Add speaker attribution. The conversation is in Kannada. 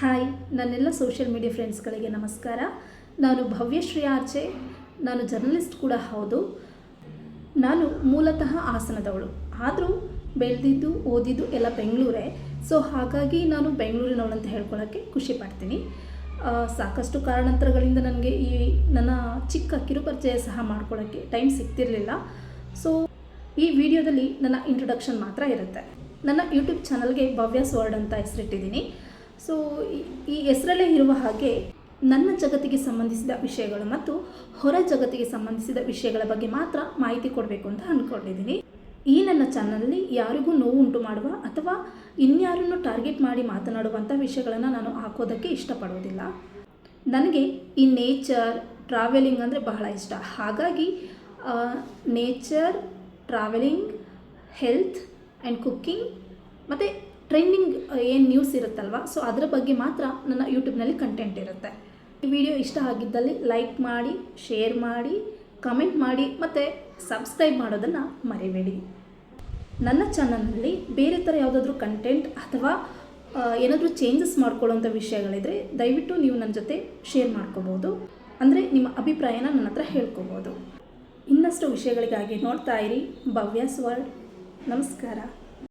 Speaker 1: ಹಾಯ್, ನನ್ನೆಲ್ಲ ಸೋಷಿಯಲ್ ಮೀಡಿಯಾ ಫ್ರೆಂಡ್ಸ್ಗಳಿಗೆ ನಮಸ್ಕಾರ. ನಾನು ಭವ್ಯಶ್ರೀ ಆರ್ಚೆ, ನಾನು ಜರ್ನಲಿಸ್ಟ್ ಕೂಡ ಹೌದು. ನಾನು ಮೂಲತಃ ಹಾಸನದವಳು. ಆದರೂ ಬೆಳೆದಿದ್ದು, ಓದಿದ್ದು ಎಲ್ಲ ಬೆಂಗಳೂರೇ. ಸೊ ಹಾಗಾಗಿ ನಾನು ಬೆಂಗಳೂರಿನವಳು ಅಂತ ಹೇಳ್ಕೊಳ್ಳೋಕ್ಕೆ ಖುಷಿ ಪಡ್ತೀನಿ. ಸಾಕಷ್ಟು ಕಾರಣಾಂತರಗಳಿಂದ ನನಗೆ ಈ ನನ್ನ ಚಿಕ್ಕ ಕಿರುಪರಿಚಯ ಸಹ ಮಾಡ್ಕೊಳ್ಳೋಕ್ಕೆ ಟೈಮ್ ಸಿಗ್ತಿರಲಿಲ್ಲ. ಸೊ ಈ ವಿಡಿಯೋದಲ್ಲಿ ನನ್ನ ಇಂಟ್ರೊಡಕ್ಷನ್ ಮಾತ್ರ ಇರುತ್ತೆ. ನನ್ನ ಯೂಟ್ಯೂಬ್ ಚಾನಲ್ಗೆ ಭವ್ಯ ಸ್ವರ್ಡ್ ಅಂತ ಹೆಸರಿಟ್ಟಿದ್ದೀನಿ. ಸೊ ಈ- ಹೆಸರಲ್ಲೇ ಇರುವ ಹಾಗೆ ನನ್ನ ಜಗತ್ತಿಗೆ ಸಂಬಂಧಿಸಿದ ವಿಷಯಗಳು ಮತ್ತು ಹೊರ ಜಗತ್ತಿಗೆ ಸಂಬಂಧಿಸಿದ ವಿಷಯಗಳ ಬಗ್ಗೆ ಮಾತ್ರ ಮಾಹಿತಿ ಕೊಡಬೇಕು ಅಂತ ಅಂದ್ಕೊಂಡಿದ್ದೀನಿ ಈ ನನ್ನ ಚಾನಲ್ನಲ್ಲಿ ಯಾರಿಗೂ ನೋವು ಉಂಟು ಮಾಡುವ ಅಥವಾ ಇನ್ಯಾರನ್ನು ಟಾರ್ಗೆಟ್ ಮಾಡಿ ಮಾತನಾಡುವಂಥ ವಿಷಯಗಳನ್ನು ನಾನು ಹಾಕೋದಕ್ಕೆ ಇಷ್ಟಪಡೋದಿಲ್ಲ ನನಗೆ ಈ ನೇಚರ್ ಟ್ರಾವೆಲಿಂಗ್ ಅಂದರೆ ಬಹಳ ಇಷ್ಟ. ಹಾಗಾಗಿ nature, travelling, health and cooking ಮತ್ತು ಟ್ರೆಂಡಿಂಗ್ ಏನು ನ್ಯೂಸ್ ಇರುತ್ತಲ್ವ? ಸೊ ಅದರ ಬಗ್ಗೆ ಮಾತ್ರ ನನ್ನ ಯೂಟ್ಯೂಬ್ನಲ್ಲಿ ಕಂಟೆಂಟ್ ಇರುತ್ತೆ. ಈ ವಿಡಿಯೋ ಇಷ್ಟ ಆಗಿದ್ದಲ್ಲಿ ಲೈಕ್ ಮಾಡಿ ಶೇರ್ ಮಾಡಿ ಕಮೆಂಟ್ ಮಾಡಿ, ಮತ್ತು ಸಬ್ಸ್ಕ್ರೈಬ್ ಮಾಡೋದನ್ನು ಮರಿಬೇಡಿ. ನನ್ನ ಚಾನಲ್ನಲ್ಲಿ ಬೇರೆ ಥರ ಯಾವುದಾದ್ರೂ ಕಂಟೆಂಟ್ ಅಥವಾ ಏನಾದರೂ ಚೇಂಜಸ್ ಮಾಡ್ಕೊಳ್ಳೋಂಥ ವಿಷಯಗಳಿದ್ರೆ ದಯವಿಟ್ಟು ನೀವು ನನ್ನ ಜೊತೆ ಶೇರ್ ಮಾಡ್ಕೋಬೋದು. ಅಂದರೆ ನಿಮ್ಮ ಅಭಿಪ್ರಾಯನ ನನ್ನ ಹತ್ರ ಹೇಳ್ಕೋಬೋದು. ಇನ್ನಷ್ಟು ವಿಷಯಗಳಿಗಾಗಿ ನೋಡ್ತಾ ಇರಿ ಭವ್ಯಾಸ್ ವರ್ಲ್ಡ್. ನಮಸ್ಕಾರ.